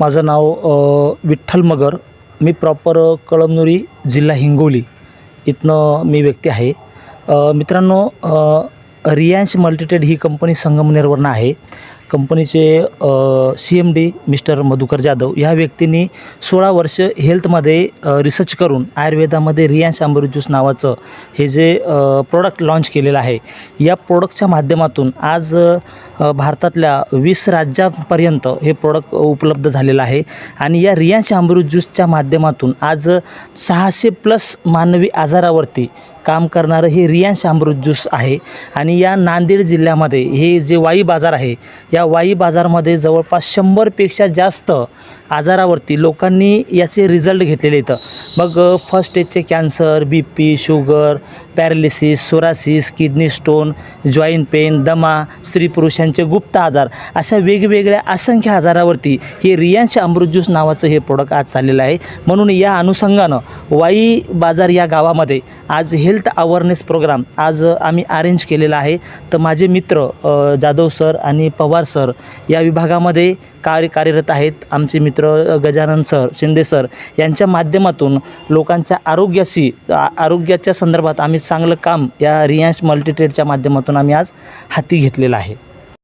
माझं नाव विठ्ठल मगर. मी प्रॉपर कळमनुरी जिल्हा हिंगोली इथनं मी व्यक्ती आहे. मित्रांनो रियांश मल्टीटेड ही कंपनी संगमनेरवरनं आहे. कंपनीचे C M D mister Madhukar Jadhav ह्या व्यक्तींनी सोळा वर्ष हेल्थमध्ये रिसर्च करून आयुर्वेदामध्ये रियांश अमृत ज्यूस नावाचं हे जे प्रोडक्ट लॉन्च केलेलं आहे या प्रोडक्टच्या माध्यमातून आज भारतातल्या वीस राज्यापर्यंत हे प्रोडक्ट उपलब्ध झालेलं आहे आणि या रियांश अमृत ज्यूसच्या माध्यमातून आज सहाशे प्लस मानवी आजारावरती काम करणारं हे रियांश अमृत ज्यूस आहे. आणि या नांदेड जिल्ह्यामध्ये हे जे वाई बाजार आहे या वाई बाजारमध्ये जवळपास शंभरपेक्षा जास्त आजारावरती लोकांनी याचे रिझल्ट घेतलेले इथं मग first स्टेजचे cancer B P sugar paralysis psoriasis kidney stone joint pain दमा स्त्री पुरुषांचे गुप्त आजार अशा वेगवेगळ्या असंख्य आजारावरती हे रियांश अमृत ज्यूस नावाचं हे प्रोडक्ट आज चाललेलं आहे. म्हणून या अनुषंगानं वाई बाजार या गावामध्ये आज हेल्थ अवेअरनेस प्रोग्राम आज आम्ही अरेंज केलेला आहे. तर माझे मित्र जाधव सर आणि पवार सर या विभागामध्ये कार्य कार्यरत आहेत. आमचे मित्र गजानन सर शिंदे सर यांच्या माध्यमातून लोकांच्या आरोग्याशी आरोग्याच्या संदर्भात आम्ही चांगलं काम या रियांश मल्टीट्रेडच्या माध्यमातून आम्ही आज हाती घेतलेलं आहे.